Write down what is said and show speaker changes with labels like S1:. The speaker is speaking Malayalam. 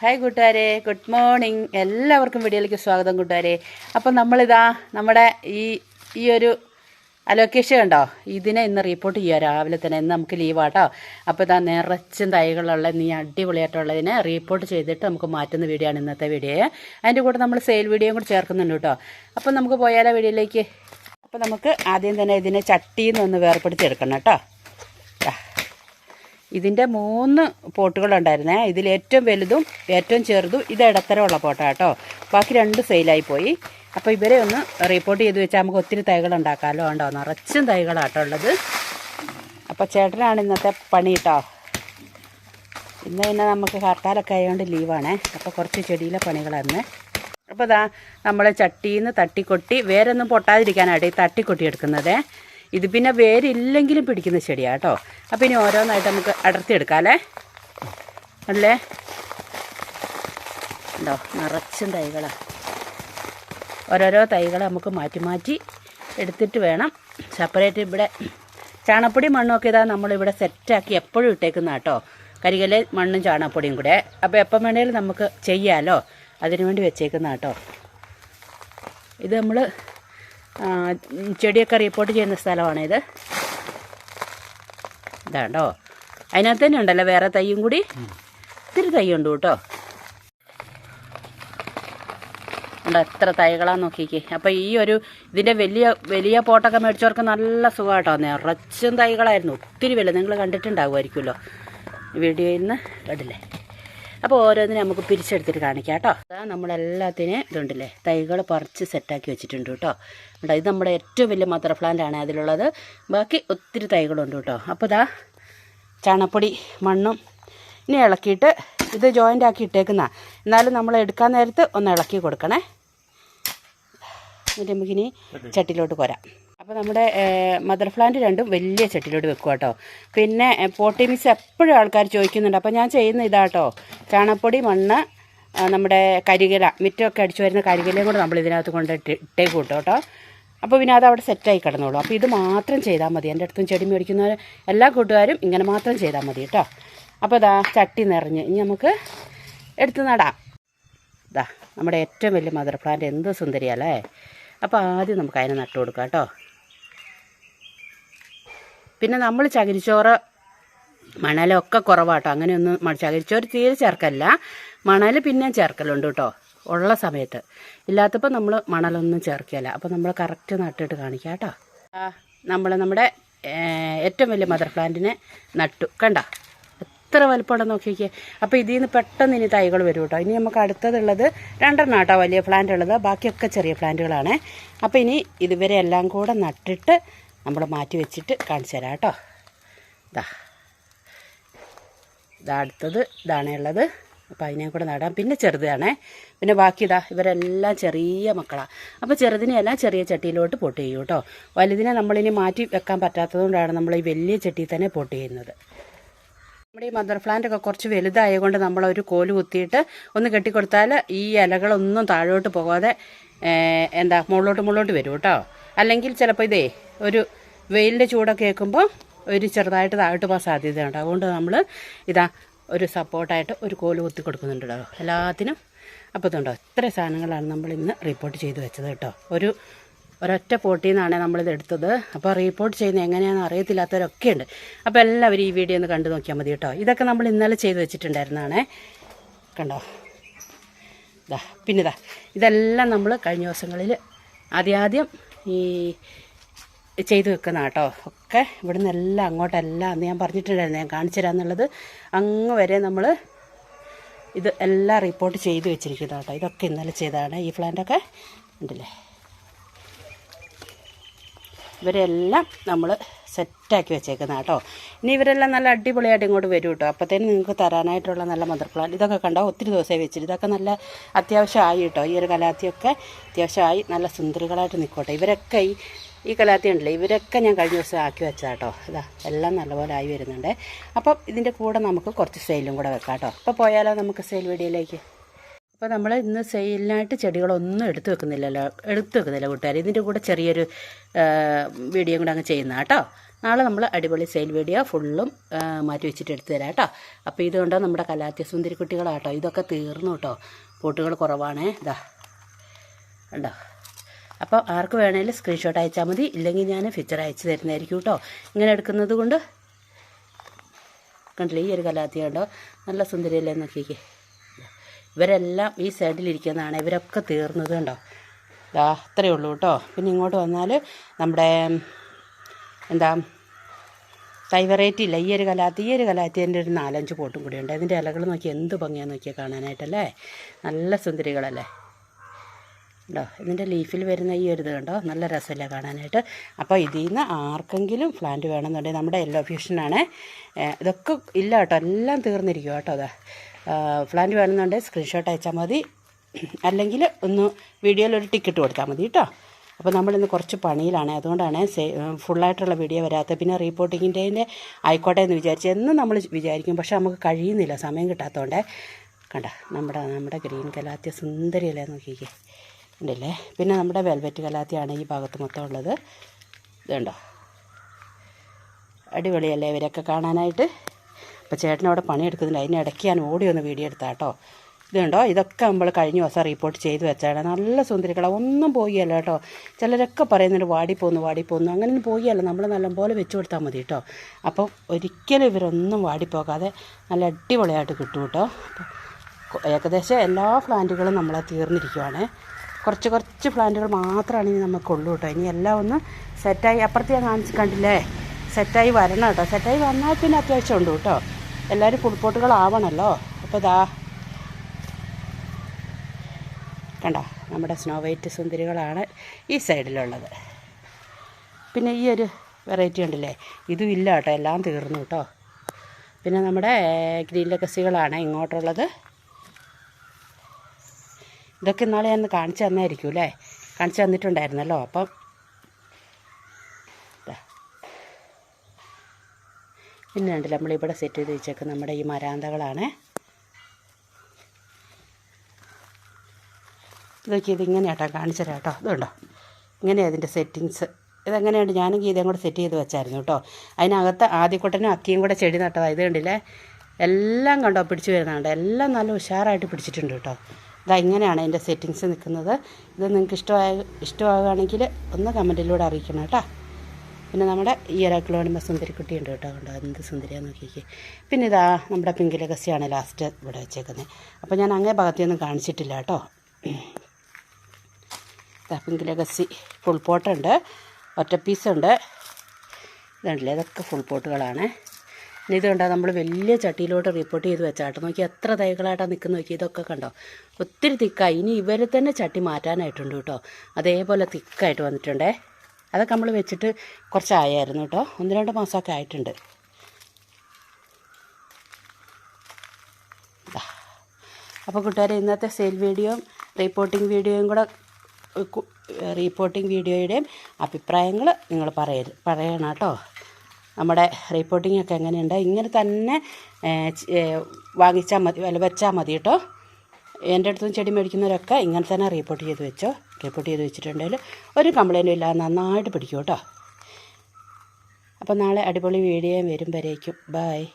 S1: ഹായ് കൂട്ടുകാരെ. ഗുഡ് മോർണിംഗ് എല്ലാവർക്കും വീഡിയോയിലേക്ക് സ്വാഗതം കൂട്ടുകാരെ. അപ്പം നമ്മളിതാ നമ്മുടെ ഈ ഈ ഒരു അലോക്കേഷൻ ഉണ്ടോ ഇതിനെ ഇന്ന് റിപ്പോർട്ട് ചെയ്യുക രാവിലെ തന്നെ ഇന്ന് നമുക്ക് ലീവാട്ടോ അപ്പോൾ ഇതാ നിറച്ചും തൈകളുള്ള നീ അടിപൊളിയായിട്ടുള്ളതിനെ റിപ്പോർട്ട് ചെയ്തിട്ട് നമുക്ക് മാറ്റുന്ന വീഡിയോ ആണ് ഇന്നത്തെ വീഡിയോ അതിന്റെ കൂടെ നമ്മൾ സെയിൽ വീഡിയോയും കൂടി ചേർക്കുന്നുണ്ട് കേട്ടോ. അപ്പം നമുക്ക് പോയാലോ വീഡിയോയിലേക്ക്? അപ്പോൾ നമുക്ക് ആദ്യം തന്നെ ഇതിനെ ചട്ടിയിൽ നിന്ന് ഒന്ന് വേർപ്പെടുത്തിയെടുക്കണം കേട്ടോ. ഇതിന്റെ മൂന്ന് പോട്ടുകളുണ്ടായിരുന്നേ ഇതിൽ ഏറ്റവും വലുതും ഏറ്റവും ചെറുതും ഇത് ഇടത്തരമുള്ള പോട്ടാ കേട്ടോ ബാക്കി രണ്ട് സെയിലായി പോയി. അപ്പോൾ ഇവരെ ഒന്ന് റിപ്പോർട്ട് ചെയ്ത് വെച്ചാൽ നമുക്ക് ഒത്തിരി തൈകൾ ഉണ്ടാക്കാമല്ലോ ഉണ്ടോ നിറച്ചും തൈകളാട്ടോ ഉള്ളത്. അപ്പോൾ ചേട്ടനാണ് ഇന്നത്തെ പണി കേട്ടോ ഇന്ന് പിന്നെ നമുക്ക് ഹർത്താലൊക്കെ ആയതുകൊണ്ട് ലീവാണേ അപ്പോൾ കുറച്ച് ചെടിയിലെ പണികളന്ന് അപ്പോൾ ഇതാ നമ്മൾ ചട്ടിയിൽ നിന്ന് തട്ടിക്കൊട്ടി വേരൊന്നും പൊട്ടാതിരിക്കാനായിട്ട് ഈ തട്ടിക്കൊട്ടി എടുക്കുന്നത്. ഇത് പിന്നെ വേരില്ലെങ്കിലും പിടിക്കുന്ന ചെടിയാണ് കേട്ടോ അപ്പോൾ ഇനി ഓരോന്നായിട്ട് നമുക്ക് അടർത്തിയെടുക്കാമല്ലേ അല്ലേ? ഉണ്ടോ നിറച്ചും തൈകളാണ് ഓരോരോ തൈകൾ നമുക്ക് മാറ്റി മാറ്റി എടുത്തിട്ട് വേണം. സെപ്പറേറ്റ് ഇവിടെ ചാണപ്പൊടി മണ്ണൊക്കെ ഇതാ നമ്മളിവിടെ സെറ്റാക്കി എപ്പോഴും ഇട്ടേക്കുന്ന കേട്ടോ കരികൽ മണ്ണും ചാണപ്പൊടിയും കൂടെ. അപ്പോൾ എപ്പം വേണേലും നമുക്ക് ചെയ്യാമല്ലോ അതിനുവേണ്ടി വെച്ചേക്കുന്ന കേട്ടോ ഇത് നമ്മൾ ചെടിയൊക്കെ റിപ്പോർട്ട് ചെയ്യുന്ന സ്ഥലമാണിത് ഇതാണ്ടോ? അതിനകത്ത് തന്നെ ഉണ്ടല്ലോ വേറെ തയ്യും കൂടി. ഇത്തിരി തൈ ഉണ്ട് കേട്ടോ. എത്ര തൈകളാന്ന് നോക്കിക്കേ. അപ്പോൾ ഈ ഒരു ഇതിന്റെ വലിയ വലിയ പോട്ടൊക്കെ മേടിച്ചവർക്ക് നല്ല സുഖമായിട്ടോ നിറച്ചും തൈകളായിരുന്നു. ഒത്തിരി വില നിങ്ങൾ കണ്ടിട്ടുണ്ടാകുമായിരിക്കുമല്ലോ വീഡിയോയിൽ നിന്ന് കണ്ടില്ലേ? അപ്പോൾ ഓരോന്നിനും നമുക്ക് പിരിച്ചെടുത്തിട്ട് കാണിക്കാം കേട്ടോ. അതാ നമ്മളെല്ലാത്തിനും ഇതുണ്ടല്ലേ തൈകൾ പറിച്ച് സെറ്റാക്കി വെച്ചിട്ടുണ്ട് കേട്ടോ. കേട്ടോ ഇത് നമ്മുടെ ഏറ്റവും വലിയ മദർ പ്ലാന്റ് ആണ് അതിലുള്ളത്. ബാക്കി ഒത്തിരി തൈകളുണ്ട് കേട്ടോ. അപ്പോൾ ഇതാ ചാണപ്പൊടി മണ്ണും ഇനി ഇളക്കിയിട്ട് ഇത് ജോയിന്റ് ആക്കി ഇട്ടേക്കുന്ന. എന്നാലും നമ്മൾ എടുക്കാൻ നേരത്ത് ഒന്ന് ഇളക്കി കൊടുക്കണേ. എന്നിട്ട് നമുക്കിനി ചട്ടിയിലോട്ട് പോരാം. അപ്പോൾ നമ്മുടെ മദർ പ്ലാന്റ് രണ്ടും വലിയ ചട്ടിയിലോട്ട് വെക്കുക കേട്ടോ പിന്നെ പോട്ടി മിക്സ് എപ്പോഴും ആൾക്കാർ ചോദിക്കുന്നുണ്ട്. അപ്പോൾ ഞാൻ ചെയ്യുന്ന ഇതാട്ടോ ചാണപ്പൊടി മണ്ണ് നമ്മുടെ കരികില മിറ്റമൊക്കെ അടിച്ചു വരുന്ന കരികിലയും കൂടെ നമ്മൾ ഇതിനകത്ത് കൊണ്ട് ഇട്ടേ കൂട്ടോ കേട്ടോ അപ്പോൾ പിന്നെ അത് അവിടെ സെറ്റായി കിടന്നോളൂ. അപ്പോൾ ഇത് മാത്രം ചെയ്താൽ മതി. എന്റെ അടുത്തും ചെടി മേടിക്കുന്ന എല്ലാ കൂട്ടുകാരും ഇങ്ങനെ മാത്രം ചെയ്താൽ മതി കേട്ടോ അപ്പോൾ ഇതാ ചട്ടി നിറഞ്ഞ്. ഇനി നമുക്ക് എടുത്ത് നടാം. ഇതാ നമ്മുടെ ഏറ്റവും വലിയ മദർ പ്ലാന്റ് എന്ത് സുന്ദരിയല്ലേ അപ്പോൾ ആദ്യം നമുക്ക് അതിനെ നട്ടു കൊടുക്കാം കേട്ടോ പിന്നെ നമ്മൾ ചകിരിച്ചോറ് മണലൊക്കെ കുറവാട്ടോ. അങ്ങനെയൊന്നും ചകിരിച്ചോറ് തീരെ ചേർക്കല്ല മണൽ പിന്നെ ചേർക്കലുണ്ട് കേട്ടോ ഉള്ള സമയത്ത്. ഇല്ലാത്തപ്പോൾ നമ്മൾ മണലൊന്നും ചേർക്കില്ല അപ്പോൾ നമ്മൾ കറക്റ്റ് നട്ടിട്ട് കാണിക്കാം കേട്ടോ. നമ്മൾ നമ്മുടെ ഏറ്റവും വലിയ മദർ പ്ലാന്റിനെ നട്ടു. കണ്ട? എത്ര വലുപ്പമുണ്ടെന്ന് നോക്കിക്കേ അപ്പോൾ ഇതിൽ നിന്ന് പെട്ടെന്ന് ഇനി തൈകൾ വരും കേട്ടോ. ഇനി നമുക്ക് അടുത്തതുള്ളത് രണ്ടെണ്ണം കേട്ടോ വലിയ പ്ലാന്റ് ഉള്ളത്. ബാക്കിയൊക്കെ ചെറിയ പ്ലാന്റുകളാണ് അപ്പോൾ ഇനി ഇതുവരെ എല്ലാം കൂടെ നട്ടിട്ട് നമ്മൾ മാറ്റി വെച്ചിട്ട് കാണിച്ചു തരാം കേട്ടോ. ഇതാ ഇതാ അടുത്തത് ഇതാണേ ഉള്ളത്. അതിനെ കൂടെ നടാം. പിന്നെ ചെറുതാണേ. പിന്നെ ബാക്കി ഇതാ ഇവരെല്ലാം ചെറിയ മക്കളാണ് അപ്പോൾ ചെറുതിനെയെല്ലാം ചെറിയ ചട്ടിയിലോട്ട് പോട്ട് ചെയ്യും കേട്ടോ. വലുതിനെ നമ്മളിനി മാറ്റി വെക്കാൻ പറ്റാത്തതുകൊണ്ടാണ് നമ്മൾ ഈ വലിയ ചട്ടിയിൽ തന്നെ പോട്ട് ചെയ്യുന്നത്. നമ്മുടെ ഈ മദർ പ്ലാന്റൊക്കെ കുറച്ച് വലുതായതുകൊണ്ട് നമ്മളൊരു കോൽ കുത്തിയിട്ട് ഒന്ന് കെട്ടിക്കൊടുത്താൽ ഈ ഇലകളൊന്നും താഴോട്ട് പോകാതെ എന്താ മുകളിലോട്ട് മുകളിലോട്ട് വരും കേട്ടോ. അല്ലെങ്കിൽ ചിലപ്പോൾ ഇതേ ഒരു വെയിലിന്റെ ചൂടൊക്കെ കേൾക്കുമ്പോൾ ഒരു ചെറുതായിട്ട് താഴോട്ട് പോകാൻ സാധ്യതയുണ്ട്. അതുകൊണ്ട് നമ്മൾ ഇതാ ഒരു സപ്പോർട്ടായിട്ട് ഒരു കോൽ കുത്തി കൊടുക്കുന്നുണ്ട് കേട്ടോ. എല്ലാത്തിനും അപ്പോൾ ഇതുണ്ടോ ഇത്ര സാധനങ്ങളാണ് നമ്മൾ ഇന്ന് റിപ്പോർട്ട് ചെയ്ത് വെച്ചത് കേട്ടോ. ഒരു ഒരൊറ്റ പോട്ടിൽ നിന്നാണ് നമ്മളിത് എടുത്തത്. അപ്പോൾ റിപ്പോർട്ട് ചെയ്യുന്നത് എങ്ങനെയാണെന്ന് അറിയത്തില്ലാത്തവരൊക്കെ ഉണ്ട്. അപ്പോൾ എല്ലാവരും ഈ വീഡിയോ ഒന്ന് കണ്ടു നോക്കിയാൽ മതി കേട്ടോ. ഇതൊക്കെ നമ്മൾ ഇന്നലെ ചെയ്ത് വെച്ചിട്ടുണ്ടായിരുന്നാണേ കണ്ടോ? ഇതാ പിന്നെ ഇതാ ഇതെല്ലാം നമ്മൾ കഴിഞ്ഞ ദിവസങ്ങളിൽ ആദ്യാദ്യം ഈ ചെയ്ത് വെക്കുന്ന കേട്ടോ. ഒക്കെ ഇവിടുന്ന് എല്ലാം അങ്ങോട്ടെല്ലാം അന്ന് ഞാൻ പറഞ്ഞിട്ടുണ്ടായിരുന്നു ഞാൻ കാണിച്ചു തരാമെന്നുള്ളത് അങ്ങ് വരെ നമ്മൾ ഇത് എല്ലാം റിപ്പോർട്ട് ചെയ്ത് വെച്ചിരിക്കുന്നത് കേട്ടോ. ഇതൊക്കെ ഇന്നലെ ചെയ്തതാണ്. ഈ പ്ലാന്റൊക്കെ ഉണ്ടല്ലേ? ഇവരെല്ലാം നമ്മൾ സെറ്റാക്കി വെച്ചേക്കുന്നത് കേട്ടോ. ഇനി ഇവരെല്ലാം നല്ല അടിപൊളിയായിട്ട് ഇങ്ങോട്ട് വരും കേട്ടോ അപ്പോഴത്തേനും നിങ്ങൾക്ക് തരാനായിട്ടുള്ള നല്ല മദർ പ്ലാന്റ് ഇതൊക്കെ കണ്ടോ? ഒത്തിരി ദിവസമായി വെച്ചിട്ട്. ഇതൊക്കെ നല്ല അത്യാവശ്യമായി കേട്ടോ. ഈ ഒരു കലാത്തിയൊക്കെ അത്യാവശ്യമായി നല്ല സുന്ദരികളായിട്ട് നിൽക്കോട്ടെ ഇവരൊക്കെ ഈ ഈ കലാത്തി ഉണ്ടല്ലേ ഇവരൊക്കെ ഞാൻ കഴിഞ്ഞ ദിവസം ആക്കി വെച്ചാൽ കേട്ടോ ഇതാ എല്ലാം നല്ലപോലെ ആയി വരുന്നുണ്ട്. അപ്പം ഇതിന്റെ കൂടെ നമുക്ക് കുറച്ച് സെയിലും കൂടെ വെക്കാം കേട്ടോ അപ്പോൾ പോയാലോ നമുക്ക് സെയിൽ വീഡിയോയിലേക്ക് അപ്പോൾ നമ്മൾ ഇന്ന് സെയിലിനായിട്ട് ചെടികളൊന്നും എടുത്തു വെക്കുന്നില്ലല്ലോ. എടുത്തു വെക്കുന്നില്ല കൂട്ടുകാർ ഇതിന്റെ കൂടെ ചെറിയൊരു വീഡിയോ കൂടെ അങ്ങ് ചെയ്യുന്ന കേട്ടോ. നാളെ നമ്മൾ അടിപൊളി സെയിൽ വീഡിയോ ഫുള്ളും മാറ്റി വെച്ചിട്ട് എടുത്തു തരാം കേട്ടോ. അപ്പോൾ ഇതുകൊണ്ട് നമ്മുടെ കലാത്യ സുന്ദരി കുട്ടികളാട്ടോ. ഇതൊക്കെ തീർന്നു കേട്ടോ. പൂട്ടുകൾ കുറവാണേ. ഇതാ ഉണ്ടോ അപ്പോൾ ആർക്ക് വേണേലും സ്ക്രീൻഷോട്ട് അയച്ചാൽ മതി. ഇല്ലെങ്കിൽ ഞാൻ ഫിച്ചർ അയച്ചു തരുന്നതായിരിക്കും കേട്ടോ. ഇങ്ങനെ എടുക്കുന്നത് കൊണ്ട് കണ്ടില്ലേ? ഈ ഒരു കലാത്തിയുണ്ടോ നല്ല സുന്ദരിയല്ലേ നോക്കിക്കേ. ഇവരെല്ലാം ഈ സൈഡിലിരിക്കുന്നതാണ് ഇവരൊക്കെ തീർന്നത് കണ്ടോ? ഇതാ അത്രയേ ഉള്ളൂ കേട്ടോ. പിന്നെ ഇങ്ങോട്ട് വന്നാൽ നമ്മുടെ എന്താ തൈ ഇല്ല. ഈ ഒരു കലാത്തി ഈ ഒരു കലാത്തിന്റെ ഒരു നാലഞ്ച് പോട്ടും കൂടി ഉണ്ട്. അതിന്റെ ഇലകൾ നോക്കി എന്ത് ഭംഗിയാന്ന് നോക്കിയാൽ കാണാനായിട്ടല്ലേ? നല്ല സുന്ദരികളല്ലേ? കേട്ടോ ഇതിന്റെ ലീഫിൽ വരുന്ന ഈ ഒരു ഇത് കണ്ടോ? നല്ല രസമല്ലേ കാണാനായിട്ട്. അപ്പോൾ ഇതിൽ നിന്ന് ആർക്കെങ്കിലും പ്ലാന്റ് വേണമെന്നുണ്ടെങ്കിൽ നമ്മുടെ യെല്ലോ ഫ്യൂഷനാണ് ഇതൊക്കെ ഇല്ല കേട്ടോ. എല്ലാം തീർന്നിരിക്കും കേട്ടോ. അതാ പ്ലാന്റ് വേണമെന്നുണ്ടെങ്കിൽ സ്ക്രീൻഷോട്ട് അയച്ചാൽ മതി. അല്ലെങ്കിൽ ഒന്ന് വീഡിയോയിൽ ഒരു ടിക്കറ്റ് കൊടുത്താൽ മതി കേട്ടോ. അപ്പോൾ നമ്മളിന്ന് കുറച്ച് പണിയിലാണ്. അതുകൊണ്ടാണ് സേ ഫുള്ളായിട്ടുള്ള വീഡിയോ വരാത്തത്. പിന്നെ റീപ്പോർട്ടിങ്ങിന്റെ ആയിക്കോട്ടെ എന്ന് വിചാരിച്ച് എന്നും നമ്മൾ വിചാരിക്കും. പക്ഷേ നമുക്ക് കഴിയുന്നില്ല. സമയം കിട്ടാത്തതുകൊണ്ട് കണ്ട നമ്മുടെ നമ്മുടെ ഗ്രീൻ കലാത്തിയ സുന്ദരിയല്ലേ നോക്കിക്കേ. ഉണ്ടല്ലേ? പിന്നെ നമ്മുടെ വെൽവെറ്റ് കലാത്തിയാണ് ഈ ഭാഗത്ത് മൊത്തം ഉള്ളത്. ഇതുണ്ടോ? അടിപൊളിയല്ലേ? ഇവരൊക്കെ കാണാനായിട്ട്. അപ്പോൾ ചേട്ടൻ അവിടെ പണിയെടുക്കുന്നില്ല അതിനിടയ്ക്ക് ഞാൻ ഓടി ഒന്ന് വീഡിയോ എടുത്താൽ കേട്ടോ. ഇതുണ്ടോ ഇതൊക്കെ നമ്മൾ കഴിഞ്ഞ ദിവസം റിപ്പോർട്ട് ചെയ്ത് വെച്ചാണ്. നല്ല സുന്ദരികള. ഒന്നും പോയല്ലോ കേട്ടോ. ചിലരൊക്കെ പറയുന്നുണ്ട് വാടിപ്പോന്നു വാടിപ്പോന്നു അങ്ങനെ പോയല്ല നമ്മൾ നല്ലപോലെ വെച്ച് കൊടുത്താൽ മതി കേട്ടോ. അപ്പോൾ ഒരിക്കലും ഇവരൊന്നും വാടിപ്പോകാതെ നല്ല അടിപൊളിയായിട്ട് കിട്ടും കേട്ടോ. ഏകദേശം എല്ലാ പ്ലാന്റുകളും നമ്മൾ തീർന്നിരിക്കുവാണ്. കുറച്ച് കുറച്ച് പ്ലാന്റുകൾ മാത്രമാണ് ഇനി നമുക്കുള്ളൂ കേട്ടോ. ഇനി എല്ലാം ഒന്ന് സെറ്റായി അപ്പുറത്ത് ഞാൻ കാണിച്ച് കണ്ടില്ലേ? സെറ്റായി വരണം കേട്ടോ. സെറ്റായി വന്നാൽ പിന്നെ അത്യാവശ്യം ഉണ്ട് കേട്ടോ. എല്ലാവരും ഫുൾ പോട്ടുകളാവണമല്ലോ അപ്പോൾ ദാ. കണ്ട? നമ്മുടെ സ്നോ വൈറ്റ് സുന്ദരികളാണ് ഈ സൈഡിലുള്ളത് പിന്നെ ഈ ഒരു വെറൈറ്റി ഉണ്ടല്ലേ? ഇതും ഇല്ല കേട്ടോ എല്ലാം തീർന്നു കേട്ടോ. പിന്നെ നമ്മുടെ ഗ്രീൻ ലക്കസികളാണ് ഇങ്ങോട്ടുള്ളത്. ഇതൊക്കെ ഇന്നാളെ ഞാൻ കാണിച്ചു തന്നായിരിക്കും അല്ലേ? കാണിച്ചു തന്നിട്ടുണ്ടായിരുന്നല്ലോ. അപ്പം പിന്നെ ഉണ്ടല്ലോ നമ്മളിവിടെ സെറ്റ് ചെയ്ത് വെച്ചേക്കുന്ന നമ്മുടെ ഈ മരാന്തകളാണ്. ഇതൊക്കെ ഇതിങ്ങനെയാട്ടോ കാണിച്ചു തരാം കേട്ടോ. ഇതുണ്ടോ? ഇങ്ങനെയാണ് ഇതിന്റെ സെറ്റിങ്സ് ഇതെങ്ങനെയുണ്ട്? ഞാനും ഗീതയും കൂടെ സെറ്റ് ചെയ്ത് വെച്ചായിരുന്നു കേട്ടോ. അതിനകത്ത് ആദ്യക്കൊട്ടനും അക്കിയും കൂടെ ചെടി നട്ടതാണ് ഇത് കണ്ടില്ലേ? എല്ലാം കണ്ടോ? പിടിച്ചു വരുന്നുണ്ട് എല്ലാം നല്ല ഉഷാറായിട്ട് പിടിച്ചിട്ടുണ്ട് കേട്ടോ. ഇതാ ഇങ്ങനെയാണ് അതിന്റെ സെറ്റിങ്സ് നിൽക്കുന്നത്. ഇത് നിങ്ങൾക്ക് ഇഷ്ടമായ ഇഷ്ടമാകുകയാണെങ്കിൽ ഒന്ന് കമന്റിലൂടെ അറിയിക്കണം കേട്ടോ. പിന്നെ നമ്മുടെ ഈ ഒരാക്കളോണിമ സുന്ദരിക്കുട്ടി ഉണ്ട് കേട്ടോ. കണ്ടോ എന്ത് സുന്ദരിയാന്ന് നോക്കിക്കേ. പിന്നെ ഇതാ നമ്മുടെ പിങ്ക് ലഗസിയാണ് ലാസ്റ്റ് ഇവിടെ വെച്ചേക്കുന്നത് അപ്പോൾ ഞാൻ അങ്ങേ ഭാഗത്തൊന്നും കാണിച്ചിട്ടില്ല കേട്ടോ. ഇതാ പിങ്ക് ലഗസി ഫുൾ പോട്ടുണ്ട് ഒറ്റ പീസുണ്ട് ഇതുണ്ടല്ലേ ഇതൊക്കെ ഫുൾ പോട്ടുകളാണ് ഇനി ഇത് കണ്ടോ നമ്മൾ വലിയ ചട്ടിയിലോട്ട് റിപ്പോർട്ട് ചെയ്ത് വെച്ചാട്ടോ. നോക്കി എത്ര തൈകളായിട്ടാണ് നിൽക്കുന്ന നോക്കി ഇതൊക്കെ കണ്ടോ. ഒത്തിരി തിക്കായി. ഇനി ഇവരെ തന്നെ ചട്ടി മാറ്റാനായിട്ടുണ്ട് കേട്ടോ. അതേപോലെ തിക്കായിട്ട് വന്നിട്ടുണ്ടേ. അതൊക്കെ നമ്മൾ വെച്ചിട്ട് കുറച്ചായായിരുന്നു കേട്ടോ ഒന്ന് രണ്ട് മാസമൊക്കെ ആയിട്ടുണ്ട്. അപ്പോൾ കൂട്ടുകാരെ ഇന്നത്തെ സെയിൽ വീഡിയോയും റിപ്പോർട്ടിംഗ് വീഡിയോയും കൂടെ റിപ്പോർട്ടിംഗ് വീഡിയോയുടെയും അഭിപ്രായങ്ങൾ നിങ്ങൾ പറയ പറയണം കേട്ടോ നമ്മുടെ റിപ്പോർട്ടിംഗ് ഒക്കെ എങ്ങനെയുണ്ട്? ഇങ്ങനെ തന്നെ വാങ്ങിച്ചാൽ മതി അല്ല വെച്ചാൽ മതി കേട്ടോ എന്റെ അടുത്തും ചെടി മേടിക്കുന്നവരൊക്കെ ഇങ്ങനെ തന്നെ റിപ്പോർട്ട് ചെയ്ത് വെച്ചോ. റിപ്പോർട്ട് ചെയ്ത് വെച്ചിട്ടുണ്ടെങ്കിൽ ഒരു കംപ്ലൈന്റും ഇല്ലാതെ നന്നായിട്ട് പിടിക്കും കേട്ടോ. അപ്പോൾ നാളെ അടിപൊളി വീഡിയോ വരും വരേക്കും. ബൈ